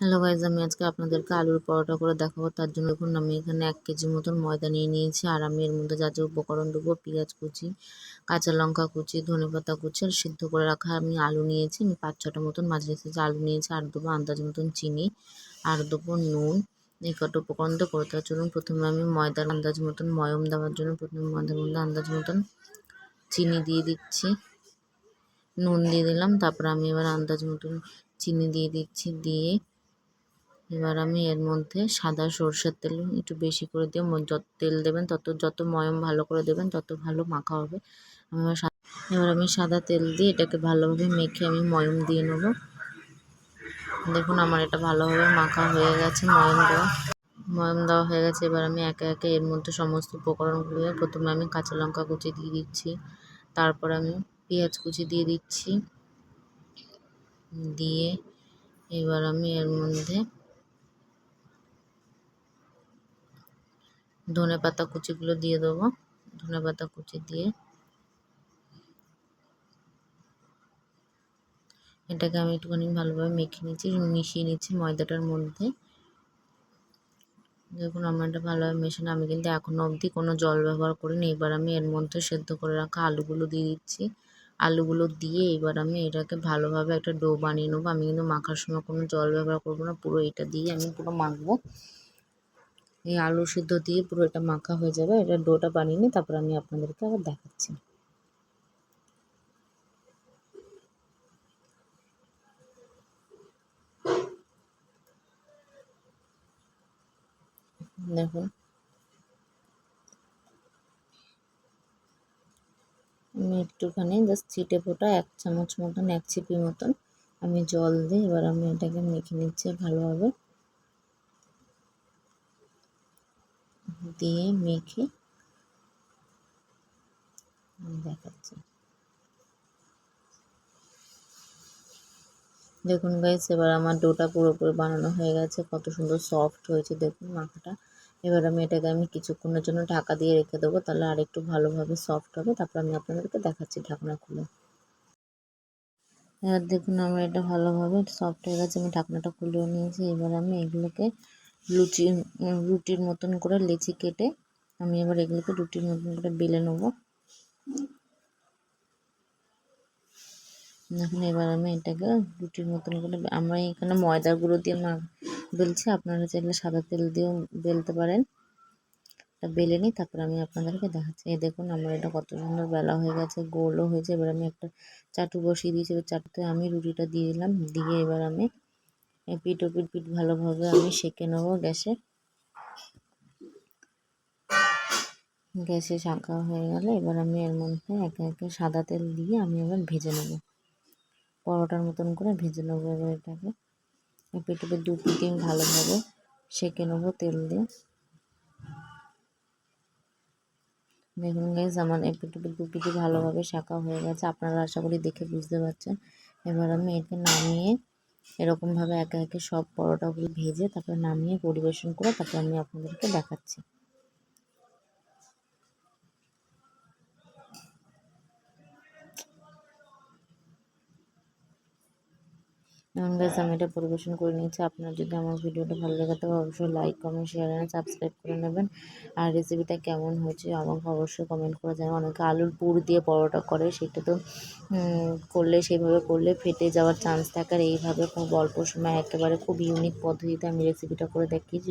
Hello guys আমি আজকে আপনাদেরকে আলুর পরোটা করে দেখাবো। তার জন্য দেখুন, আমি এখানে এক কেজি মতন ময়দা নিয়ে নিয়েছি। আর আমি এর মধ্যে যা যা উপকরণ দেবো, পেঁয়াজ কুচি, কাঁচা লঙ্কা কুচি, ধনে পাতা কুচি, আর সিদ্ধ করে রাখা আমি আলু নিয়েছি। আমি পাঁচ ছটা মতন মাঝে সাইজে আলু নিয়েছি। আর দেবো আন্দাজ মতন চিনি, আর দেবো নুন। এই কটা উপকরণ দিয়ে করতে চলুন, প্রথমে আমি ময়দার আন্দাজ মতন, ময়ম দেওয়ার জন্য প্রথমে ময়দার মধ্যে আন্দাজ মতন চিনি দিয়ে দিচ্ছি। নুন দিয়ে দিলাম, তারপর আমি এবার আন্দাজ মতন চিনি দিয়ে দিচ্ছি, দিয়ে এবার আমি এর মধ্যে সাদা সরষের তেল একটু বেশি করে দিয়ে যত তেল দেবেন, তত, যত ময়ম ভালো করে দেবেন, তত ভালো মাখা হবে। এবার আমি সাদা তেল দিয়ে এটাকে ভালোভাবে মেখে আমি ময়ম দিয়ে নেব। দেখুন আমার এটা ভালোভাবে মাখা হয়ে গেছে, ময়ম দেওয়া। ময়ম দেওয়া হয়ে গেছে, এবার আমি একে একে এর মধ্যে সমস্ত উপকরণগুলো প্রথমে আমি কাঁচা লঙ্কা কুচি দিয়ে দিচ্ছি। তারপর আমি পেঁয়াজ কুচি দিয়ে দিচ্ছি। দিয়ে এবার আমি এর মধ্যে ধনে পাতা কুচিগুলো দিয়ে দেবো। ধনে পাতা কুচি দিয়ে। এটাকে আমি একটুখানি ভালোভাবে মেখে নিচ্ছি মিশিয়ে নিচ্ছি ময়দাটার মধ্যে। দেখুন, আমার এটা ভালোভাবে মেশানো। আমি কিন্তু এখনও অবধি কোনো জল ব্যবহার করিনি। এবার আমি এর মধ্যে সেদ্ধ করে রাখা আলুগুলো দিয়ে দিচ্ছি। আলুগুলো দিয়ে এবার আমি এটাকে ভালোভাবে একটা ডো বানিয়ে নেব। আমি কিন্তু মাখার সময় কোনো জল ব্যবহার করব না। পুরো এটা দিয়ে আমি পুরো মাখবো। এই আলু সিদ্ধ দিয়ে পুরো এটা মাখা হয়ে যাবে। এটা ডোটা বানিয়ে নিই তারপর আমি আপনাদেরকে আবার দেখাচ্ছি। দেখুন। আমি একটুখানি জাস্ট ছিটে ফোটা এক চামচ মতন, এক চিপি মতন আমি জল দিই এবার আমি এটাকে মেখে নিচ্ছি ভালোভাবে। দিয়ে মেখে দেখাচ্ছি। দেখুন গাইস এবার আমার ডোটা পুরোপুরি বানানো হয়ে গেছে, কত সুন্দর সফট হয়েছে দেখুন মাখাটা। এবার আমি এটাকে আমি কিছুক্ষণের জন্য ঢাকা দিয়ে রেখে দেবো, তাহলে আর একটু ভালোভাবে সফট হবে, তারপর আমি আপনাদেরকে দেখাচ্ছি ঢাকনা খুলে। এবার দেখুন আমার এটা ভালোভাবে সফট হয়ে গেছে, আমি ঢাকনাটা খুলেও নিয়েছি, এবার আমি এগুলোকে লুচি রুটির মতন করে লেচি কেটে আমি এবার এগুলোকে রুটির মতন করে বেলে নেব। এখন এবার আমি এটাকে রুটির মতন করে আমরা এখানে ময়দা গুঁড়ো দিয়ে মা বেলছি, আপনারা চাইলে সাদা তেল দিয়েও বেলতে পারেন। এটা বেলে নিই, তারপর আমি আপনাদেরকে দেখাচ্ছি। এই দেখুন, আমার এটা কত সুন্দর বেলা হয়ে গেছে, গোলও হয়েছে। এবার আমি একটা চাটু বসিয়ে দিয়েছি, এবার চাটুতে আমি রুটিটা দিয়ে দিলাম। দিয়ে এবার আমি পিঠ ও পিঠ ভালোভাবে আমি সেঁকে নেব গ্যাসে। গ্যাসে শাঁকা হয়ে গেলে এবার আমি এর মধ্যে একে একে সাদা তেল দিয়ে আমি এবার ভেজে নেব। পরোটার মতন করে ভেজে নেব এবার এটাকে। পেটে দু পিঠে ভালোভাবে সেঁকে নেব তেল দিয়ে। দেখুন গাইজ আমার দু পিঠে ভালোভাবে শাঁকা হয়ে গেছে। আপনারা আশা করি দেখে বুঝতে পারছেন। এবার আমি একে নামিয়ে এরকমভাবে একে একে সব পরোটাগুলো ভেজে তারপরে নামিয়ে পরিবেশন করে তারপর আমি আপনাদেরকে দেখাচ্ছি। গাইজ আমি এটা পরিবেশন করে নিয়েছি। আপনার যদি আমার ভিডিওটা ভালো লাগে তবে অবশ্যই like comment share and subscribe করে নেবেন। আর রেসিপিটা কেমন হয়েছে আমাকে অবশ্যই কমেন্ট করে জানাবেন। অনেকে আলুর পুর দিয়ে পরোটা করে, সেটা তো করলে সেইভাবে করলে ফেটে যাওয়ার চান্স থাকে। আর এইভাবে খুব অল্প সময়, একেবারে খুব ইউনিক পদ্ধতিতে আমি রেসিপিটা করে দেখিয়েছি।